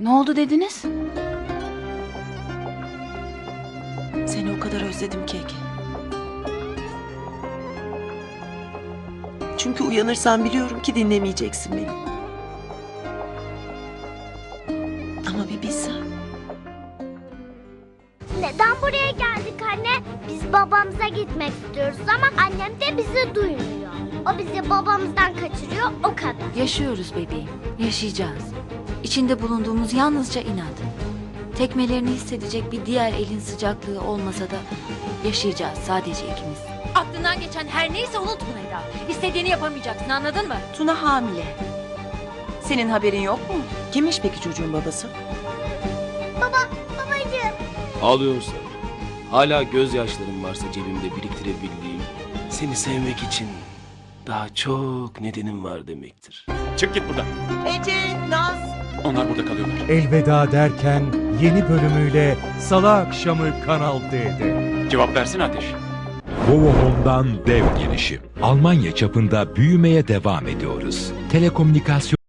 Ne oldu dediniz? Seni o kadar özledim ki Ege. Çünkü uyanırsam biliyorum ki dinlemeyeceksin beni. Ama bir bilsen. Neden buraya geldik anne? Biz babamıza gitmek istiyoruz ama annem de bizi duymuyor. O bizi babamızdan kaçırıyor o kadar. Yaşıyoruz bebeğim. Yaşayacağız. İçinde bulunduğumuz yalnızca inat. Tekmelerini hissedecek bir diğer elin sıcaklığı olmasa da yaşayacağız sadece ikimiz. Aklından geçen her neyse unutma Eda. İstediğini yapamayacaksın anladın mı? Tuna hamile. Senin haberin yok mu? Kimmiş peki çocuğun babası? Babacığım. Ağlıyorsan, hala gözyaşlarım varsa cebimde biriktirebildiğim, seni sevmek için daha çok nedenim var demektir. Çık git buradan. Ece, Naz. Onlar burada kalıyorlar. Elveda derken yeni bölümüyle Salı akşamı Kanal D'de. Cevap versene Ateş. Vovohome'dan dev girişim. Almanya çapında büyümeye devam ediyoruz. Telekomünikasyon